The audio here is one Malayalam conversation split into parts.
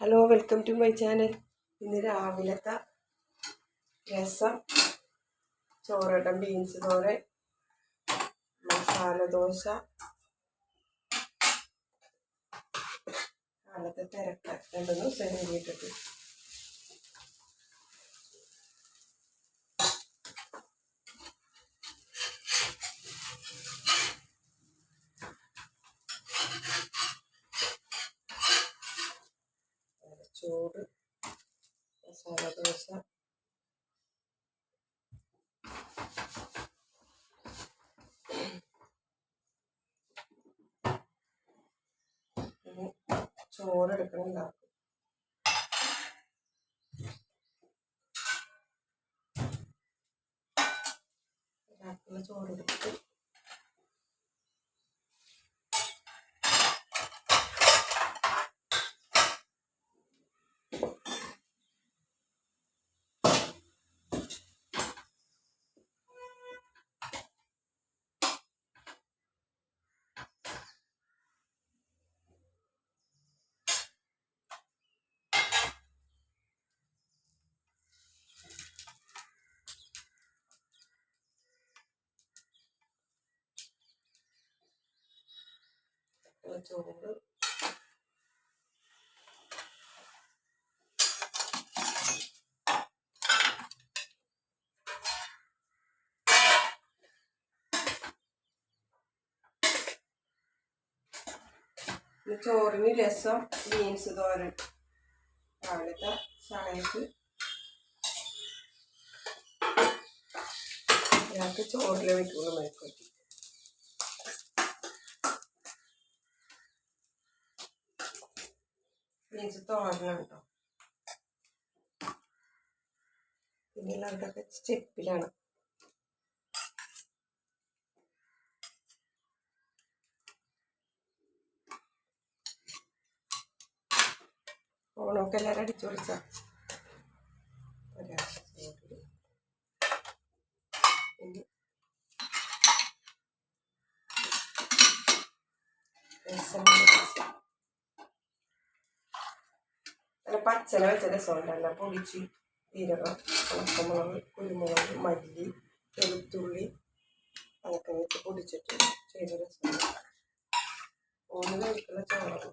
Hello welcome to my channel ഇന്ന് രാവിലത്തെ രസം. ചോറടം ബീൻസ് തോരൻ മസാല ദോശ. കാലത്തെ തിരക്കുന്നു സെൻഡ് ദിവസം ചോറ് മസാല ദോശ. ചോറ് എടുക്കണുണ്ടാക്കും ചോറ് എടുത്ത് ചോറ് ചോറിന് രസം ബീൻസ് തോരൻ. രാവിലത്തെ ചായക്ക്. ഞങ്ങൾക്ക് ചോറിലെ വെക്കുള്ളൂ മെഴുക്കുവറ്റി ബീൻസ് തോരണം കേട്ടോ പിന്നെയുള്ളവർക്കൊക്കെ സ്റ്റെപ്പിലാണ്. ഓണമൊക്കെ എല്ലാവരും അടിച്ചു പൊളിച്ച? നല്ല പച്ചല വെച്ച രസമുണ്ടല്ല പൊടിച്ച് ജീരകം ഉണക്കമുളക് കുരുമുളക് മല്ലി വെളുത്തുള്ളി അതൊക്കെ വെച്ച് പൊടിച്ചിട്ട് ചെയ്ത രസമുണ്ട് ഊണ് കഴിക്കുന്ന ചോറാണ്.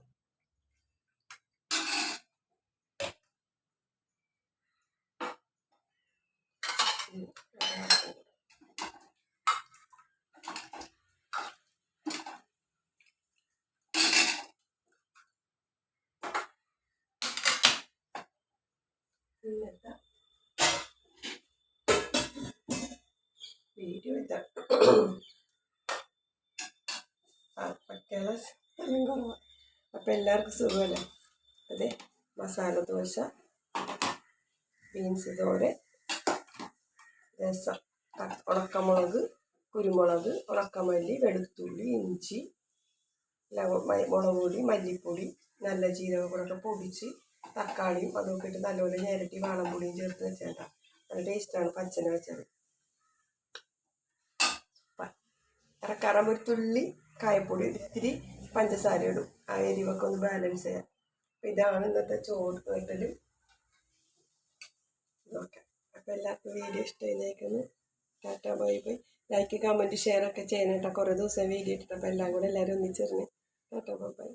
ഇന്നത്തെ വീഡിയോ അപ്പം എല്ലാവർക്കും സുഖമല്ലേ? അതെ മസാല ദോശ ബീൻസ് തോരൻ രസം. ഉണക്കമുളക് കുരുമുളക് ഉണക്കമല്ലി വെളുത്തുള്ളി ഇഞ്ചി മുളക് പൊടി മല്ലിപ്പൊടി നല്ല ജീരകം കൂടെ പൊടിച്ച് തക്കാളിയും അതൊക്കെ ഇട്ട് നല്ലപോലെ ഞെരട്ടി വാളംപൊടിയും ചേർത്ത് വെച്ചേട്ടാ. നല്ല ടേസ്റ്റാണ് പച്ചന വെച്ചത്. ഇറക്കാറാകുമ്പോൾ ഒരു തുള്ളി കായപ്പൊടി ഇത്തിരി പഞ്ചസാര ഇടും. ആ എരിവൊക്കെ ഒന്ന് ബാലൻസ് ചെയ്യാം അപ്പം ഇതാണ് ഇന്നത്തെ ചോറ് കേട്ടൽ നോക്കാം. അപ്പം എല്ലാവർക്കും video ഇഷ്ടമായിരിക്കുന്നു tata bye bye. Like comment share ഒക്കെ ചെയ്യണം കുറേ ദിവസം വീഡിയോ ഇട്ടിട്ട് അപ്പോൾ എല്ലാം കൂടെ എല്ലാവരും ഒന്നിച്ചെറിഞ്ഞ് ടാറ്റ ബൈ ബൈ.